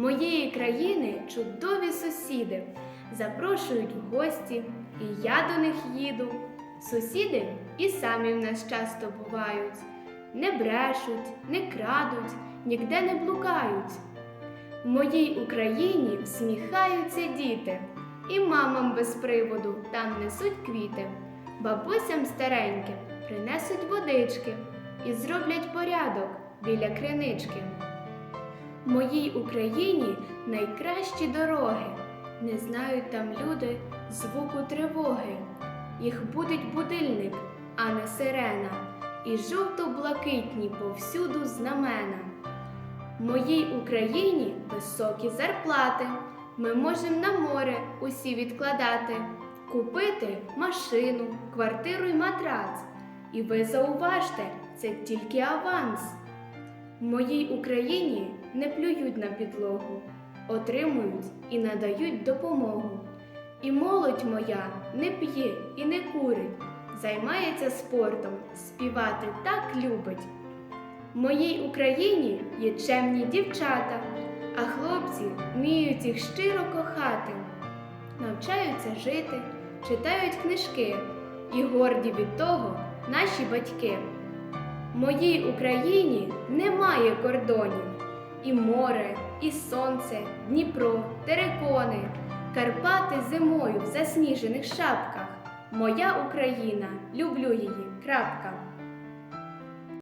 Моєї країни чудові сусіди запрошують в гості, і я до них їду. Сусіди і самі в нас часто бувають, не брешуть, не крадуть, ніде не блукають. В моїй Україні всміхаються діти, і мамам без приводу там несуть квіти, бабусям стареньким принесуть водички і зроблять порядок біля кринички. Моїй Україні найкращі дороги, не знають там люди звуку тривоги. Їх будить будильник, а не сирена, і жовто-блакитні повсюду знамена. Моїй Україні високі зарплати. Ми можемо на море усі відкладати, купити машину, квартиру й матрац. І ви зауважте, це тільки аванс. В моїй Україні не плюють на підлогу, отримують і надають допомогу. І молодь моя не п'є і не курить, займається спортом, співати так любить. В моїй Україні є чемні дівчата, а хлопці вміють їх щиро кохати, навчаються жити, читають книжки і горді від того наші батьки. Моїй Україні немає кордонів. І море, і сонце, Дніпро, терекони, Карпати зимою в засніжених шапках. Моя Україна, люблю її. Крапка.